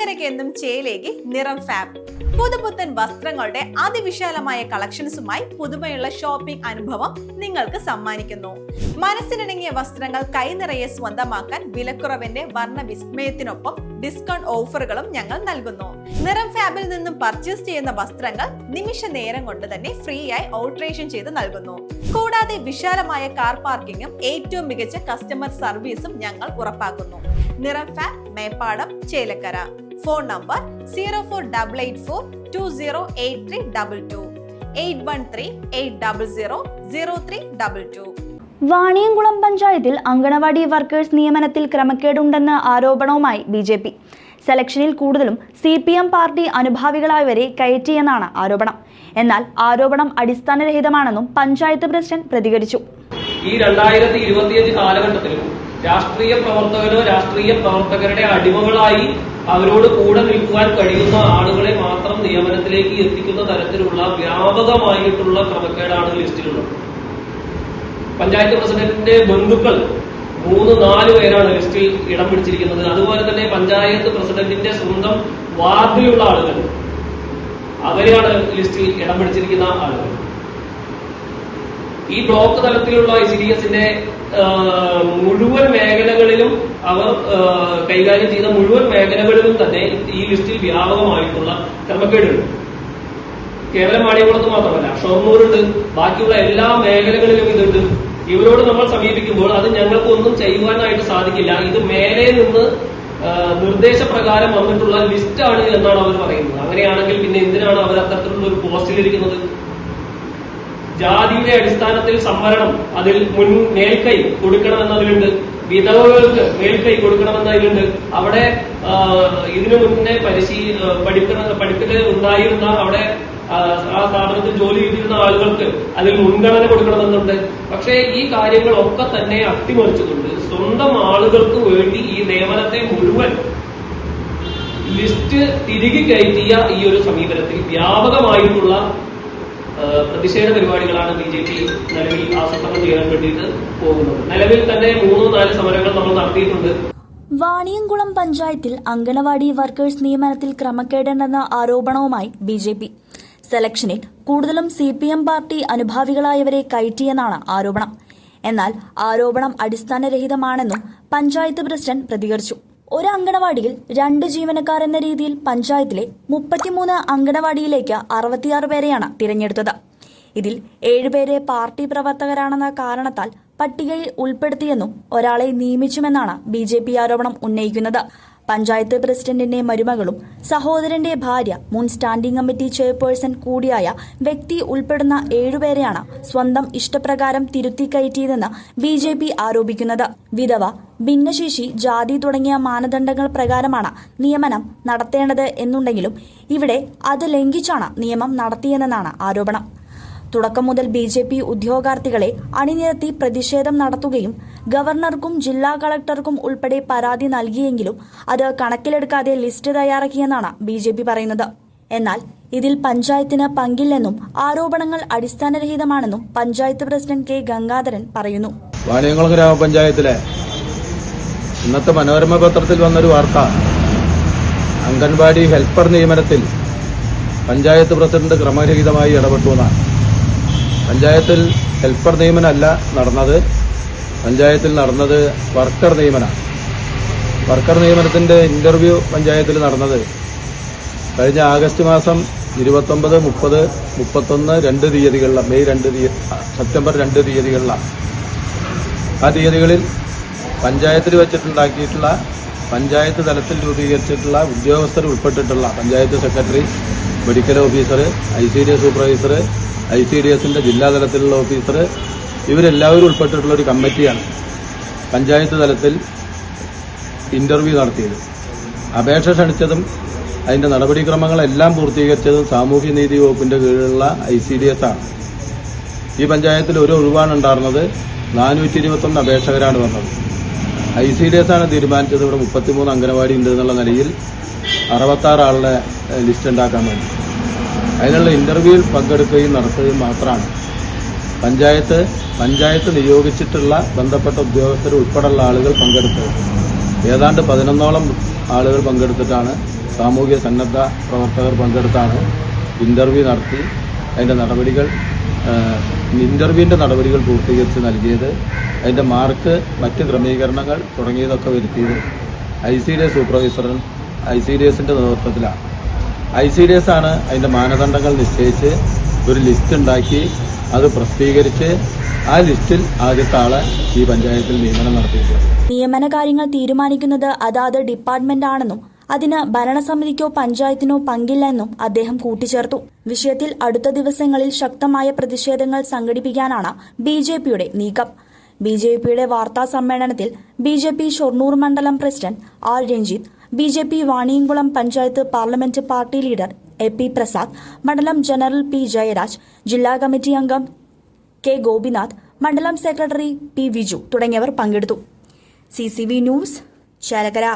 ചേലക്കരയ്ക്ക് എന്നും ചേലേക്ക് നിറം ഫാബ് പുതുപുത്തൻ വസ്ത്രങ്ങളുടെ അതിവിശാലമായ കളക്ഷൻസുമായി പുതുമയുള്ള ഷോപ്പിംഗ് അനുഭവം നിങ്ങൾക്ക് സമ്മാനിക്കുന്നു. മനസ്സിനിണങ്ങിയ വസ്ത്രങ്ങൾ കൈനിറയെ സ്വന്തമാക്കാൻ വിലക്കുറവിന്റെ വർണ വിസ്മയത്തിനൊപ്പം ഡിസ്കൗണ്ട് ഓഫറുകളും ഞങ്ങൾ നൽകുന്നു. നിറം ഫാബിൽ നിന്നും പർച്ചേസ് ചെയ്യുന്ന വസ്ത്രങ്ങൾ നിമിഷ നേരം കൊണ്ട് തന്നെ ഫ്രീ ആയി ഓൾട്രേഷൻ ചെയ്ത് നൽകുന്നു. കൂടാതെ വിശാലമായ കാർ പാർക്കിംഗും ഏറ്റവും മികച്ച കസ്റ്റമർ സർവീസും ഞങ്ങൾ ഉറപ്പാക്കുന്നു. നിറം fab Meppadam Chelakkara. Phone number zero four double eight four two zero eight three double two eight one three eight double zero zero three double two Vaniyamkulam പഞ്ചായത്തിൽ അങ്കണവാടി വർക്കേഴ്സ് നിയമനത്തിൽ ക്രമക്കേടുണ്ടെന്ന ആരോപണവുമായി ബി ജെ പി. സെലക്ഷനിൽ കൂടുതലും C P M party അനുഭാവികളായവരെ കയറ്റിയെന്നാണ് ആരോപണം. എന്നാൽ ആരോപണം അടിസ്ഥാനരഹിതമാണെന്നും പഞ്ചായത്ത് പ്രസിഡന്റ് പ്രതികരിച്ചു. ഈ രണ്ടായിരത്തി ഇരുപത്തിയഞ്ച് കാലഘട്ടത്തിലും രാഷ്ട്രീയ പ്രവർത്തകരോ രാഷ്ട്രീയ പ്രവർത്തകരുടെ അടിമകളായി അവരോട് കൂടെ നിൽക്കുവാൻ കഴിയുന്ന ആളുകളെ മാത്രം നിയമനത്തിലേക്ക് എത്തിക്കുന്ന തരത്തിലുള്ള വ്യാപകമായിട്ടുള്ള ക്രമക്കേടാണ് ലിസ്റ്റിലുള്ളത്. പഞ്ചായത്ത് പ്രസിഡന്റിന്റെ ബന്ധുക്കൾ മൂന്ന് നാല് പേരാണ് ലിസ്റ്റിൽ ഇടം പിടിച്ചിരിക്കുന്നത്. അതുപോലെ തന്നെ പഞ്ചായത്ത് പ്രസിഡന്റിന്റെ സ്വന്തം വാർഡിലുള്ള ആളുകൾ. അവരെയാണ് ലിസ്റ്റിൽ ഇടം പിടിച്ചിരിക്കുന്ന ആളുകൾ. ഈ ബ്ലോക്ക് തലത്തിലുള്ള സി ഡി എസിന്റെ മുഴുവൻ മേഖലകളിലും അവർ കൈകാര്യം ചെയ്ത മുഴുവൻ മേഖലകളിലും തന്നെ ഈ ലിസ്റ്റിൽ വ്യാപകമായിട്ടുള്ള ക്രമക്കേടുണ്ട് കേവലം മാണിയകുളത്ത് മാത്രമല്ല ഷൊർണൂരുണ്ട് ബാക്കിയുള്ള എല്ലാ മേഖലകളിലും ഇതുണ്ട്. ഇവരോട് നമ്മൾ സമീപിക്കുമ്പോൾ അത് ഞങ്ങൾക്ക് ഒന്നും ചെയ്യുവാനായിട്ട് സാധിക്കില്ല. ഇത് മേലെ നിന്ന് നിർദ്ദേശപ്രകാരം വന്നിട്ടുള്ള ആണ് എന്നാണ് അവർ പറയുന്നത്. അങ്ങനെയാണെങ്കിൽ പിന്നെ എന്തിനാണ് അവർ അത്തരത്തിലുള്ള ഒരു പോസ്റ്റിലിരിക്കുന്നത്? ജാതിയുടെ അടിസ്ഥാനത്തിൽ സംവരണം അതിൽ മുൻ മേൽക്കൈ കൊടുക്കണമെന്നതിലുണ്ട് വിധവകൾക്ക് മേൽക്കൈ കൊടുക്കണമെന്നതിലുണ്ട് അവിടെ ഇതിനു മുന്നേ പരിശീ പഠിക്കുന്ന പഠിപ്പിൽ ഉണ്ടായിരുന്ന അവിടെ ആ, സ്ഥാപനത്തിൽ ജോലി ചെയ്തിരുന്ന ആളുകൾക്ക് അതിൽ മുൻഗണന കൊടുക്കണമെന്നുണ്ട്. പക്ഷേ ഈ കാര്യങ്ങളൊക്കെ തന്നെ അട്ടിമറിച്ചുകൊണ്ട് സ്വന്തം ആളുകൾക്ക് വേണ്ടി ഈ നിയമനത്തെ മുഴുവൻ ലിസ്റ്റ് തിരികെ കയറ്റിയ ഈ ഒരു സമീപനത്തിൽ വ്യാപകമായിട്ടുള്ള പ്രതിഷേധ പരിപാടികളാണ് ബി ജെ പി നിലവിൽ ആസൂത്രണം ചെയ്യാൻ വേണ്ടിയിട്ട് പോകുന്നത്. നിലവിൽ തന്നെ മൂന്നോ നാല് സമരങ്ങൾ നമ്മൾ നടത്തിയിട്ടുണ്ട്. വാണിയംകുളം പഞ്ചായത്തിൽ അങ്കണവാടി വർക്കേഴ്സ് നിയമനത്തിൽ ക്രമക്കേടുണ്ടെന്ന ആരോപണവുമായി ബി ജെ പി. സെലക്ഷനിൽ കൂടുതലും സി പി എം പാർട്ടി അനുഭാവികളായവരെ കയറ്റിയെന്നാണ് ആരോപണം. എന്നാൽ ആരോപണം അടിസ്ഥാനരഹിതമാണെന്നും പഞ്ചായത്ത് പ്രസിഡന്റ് പ്രതികരിച്ചു. ഒരു അങ്കണവാടിയിൽ രണ്ട് ജീവനക്കാർ എന്ന രീതിയിൽ പഞ്ചായത്തിലെ മുപ്പത്തിമൂന്ന് അങ്കണവാടിയിലേക്ക് അറുപത്തിയാറ് പേരെയാണ് തിരഞ്ഞെടുത്തത്. ഇതിൽ ഏഴുപേരെ പാർട്ടി പ്രവർത്തകരാണെന്ന കാരണത്താൽ പട്ടികയിൽ ഉൾപ്പെടുത്തിയെന്നും ഒരാളെ നിയമിച്ചുമെന്നാണ് ബി ആരോപണം ഉന്നയിക്കുന്നത്. പഞ്ചായത്ത് പ്രസിഡന്റിന്റെ മരുമകളും സഹോദരന്റെ ഭാര്യ മുൻ സ്റ്റാൻഡിംഗ് കമ്മിറ്റി ചെയർപേഴ്സൺ കൂടിയായ വ്യക്തി ഉൾപ്പെടുന്ന ഏഴുപേരെയാണ് സ്വന്തം ഇഷ്ടപ്രകാരം തിരുത്തി കയറ്റിയതെന്ന് ബി ജെ പി ആരോപിക്കുന്നത്. വിധവ ഭിന്നശേഷി ജാതി തുടങ്ങിയ മാനദണ്ഡങ്ങൾ പ്രകാരമാണ് നിയമനം നടത്തേണ്ടത് എന്നുണ്ടെങ്കിലും ഇവിടെ അത് ലംഘിച്ചാണ് നിയമം നടത്തിയതെന്നാണ് ആരോപണം. തുടക്കം മുതൽ ബി ജെ പി ഉദ്യോഗാർത്ഥികളെ അണിനിരത്തി പ്രതിഷേധം നടത്തുകയും ഗവർണർക്കും ജില്ലാ കളക്ടർക്കും ഉൾപ്പെടെ പരാതി നൽകിയെങ്കിലും അത് കണക്കിലെടുക്കാതെ ലിസ്റ്റ് തയ്യാറാക്കിയെന്നാണ് ബി ജെ പി പറയുന്നത്. എന്നാൽ ഇതിൽ പഞ്ചായത്തിന് പങ്കില്ലെന്നും ആരോപണങ്ങൾ അടിസ്ഥാനരഹിതമാണെന്നും പഞ്ചായത്ത് പ്രസിഡന്റ് കെ ഗംഗാധരൻ പറയുന്നു. ഗ്രാമപഞ്ചായത്തിലെ ഇന്നത്തെ മനോരമ പത്രത്തിൽ വന്നൊരു വാർത്ത. അംഗൻവാടി ഹെൽപ്പർ നിയമനത്തിൽ പഞ്ചായത്ത് പ്രസിഡന്റ് ക്രമരഹിതമായി ഇടപെട്ടു എന്നാണ്. പഞ്ചായത്തിൽ ഹെൽപ്പർ നിയമനമല്ല നടന്നത്. പഞ്ചായത്തിൽ നടന്നത് വർക്കർ നിയമന. വർക്കർ നിയമനത്തിന്റെ ഇന്റർവ്യൂ പഞ്ചായത്തിൽ നടന്നത് കഴിഞ്ഞ ആഗസ്റ്റ് മാസം ഇരുപത്തൊമ്പത് മുപ്പത് മുപ്പത്തൊന്ന് രണ്ട് തീയതികളിലാണ്. മെയ് രണ്ട് തീയതി സെപ്റ്റംബർ രണ്ട് തീയതികളിലാണ്. ആ തീയതികളിൽ പഞ്ചായത്തിൽ വെച്ചിട്ടുണ്ടാക്കിയിട്ടുള്ള പഞ്ചായത്ത് തലത്തിൽ രൂപീകരിച്ചിട്ടുള്ള ഉദ്യോഗസ്ഥർ ഉൾപ്പെട്ടിട്ടുള്ള panchayat secretary medical officer I C D S supervisor I C D എസിന്റെ ജില്ലാതലത്തിലുള്ള ഓഫീസർ ഇവരെല്ലാവരും ഉൾപ്പെട്ടിട്ടുള്ള ഒരു കമ്മിറ്റിയാണ് പഞ്ചായത്ത് തലത്തിൽ ഇന്റർവ്യൂ നടത്തിയത്. അപേക്ഷ ക്ഷണിച്ചതും അതിന്റെ നടപടിക്രമങ്ങളെല്ലാം പൂർത്തീകരിച്ചതും സാമൂഹ്യനീതി വകുപ്പിന്റെ കീഴിലുള്ള ഐ സി ഡി എസ് ആണ്. ഈ പഞ്ചായത്തിൽ ഒരു ഒഴിവാണ് ഉണ്ടായിരുന്നത്. നാനൂറ്റി ഇരുപത്തൊന്ന് അപേക്ഷകരാണ് വന്നത്. ഐ സി ഡി എസ് ആണ് തീരുമാനിച്ചത്. ഇവിടെ മുപ്പത്തിമൂന്ന് അംഗനവാടി ഉണ്ട് എന്നുള്ള നിലയിൽ അറുപത്താറ് ആളുടെ ലിസ്റ്റ് ഉണ്ടാക്കാൻ വേണ്ടി. അതിനുള്ള ഇന്റർവ്യൂവിൽ പങ്കെടുക്കുകയും നടത്തുകയും മാത്രമാണ്. പഞ്ചായത്ത് പഞ്ചായത്ത് നിയോഗിച്ചിട്ടുള്ള ബന്ധപ്പെട്ട ഉദ്യോഗസ്ഥർ ഉൾപ്പെടെയുള്ള ആളുകൾ പങ്കെടുത്തത്. ഏതാണ്ട് പതിനൊന്നോളം ആളുകൾ പങ്കെടുത്തിട്ടാണ് സാമൂഹ്യ സന്നദ്ധ പ്രവർത്തകർ പങ്കെടുത്താണ് ഇന്റർവ്യൂ നടത്തി. അതിന്റെ നടപടികൾ ഇന്റർവ്യൂവിന്റെ നടപടികൾ പൂർത്തീകരിച്ച് നൽകിയത് അതിന്റെ മാർക്ക് മറ്റ് ക്രമീകരണങ്ങൾ തുടങ്ങിയതൊക്കെ വരുത്തിയത് ഐ സി ഡി എസ് സൂപ്പർവൈസറും ഐ സി ഡി എസിന്റെ നേതൃത്വത്തിലാണ്. ഐ സി ഡി എസ് ആണ് അതിന്റെ മാനദണ്ഡങ്ങൾ നിശ്ചയിച്ച് ഒരു ലിസ്റ്റ് ഉണ്ടാക്കി അത് പ്രസിദ്ധീകരിച്ച് ആ ലിസ്റ്റിൽ ആദ്യത്തെ ആളെ ഈ പഞ്ചായത്തിൽ നിയമനം നടത്തിയിട്ടുള്ളത് നിയമന കാര്യങ്ങൾ തീരുമാനിക്കുന്നത് അതാത് ഡിപ്പാർട്ട്മെന്റ് ആണെന്നും അതിന് ഭരണസമിതിക്കോ പഞ്ചായത്തിനോ പങ്കില്ല എന്നും അദ്ദേഹം കൂട്ടിച്ചേർത്തു. വിഷയത്തിൽ അടുത്ത ദിവസങ്ങളിൽ ശക്തമായ പ്രതിഷേധങ്ങൾ സംഘടിപ്പിക്കാനാണ് ബി ജെ പിയുടെ നീക്കം. ബി ജെ പിയുടെ വാർത്താ സമ്മേളനത്തിൽ ബി ജെ പി ഷൊർണൂർ മണ്ഡലം president R Ranjith B J P Vaniyamkulam panchayat parliament party leader A P Prasad മണ്ഡലം ജനറൽ പി ജയരാജ് ജില്ലാ കമ്മിറ്റി അംഗം കെ ഗോപിനാഥ് മണ്ഡലം സെക്രട്ടറി പി വിജു തുടങ്ങിയവർ പങ്കെടുത്തു. C news Chelakkara.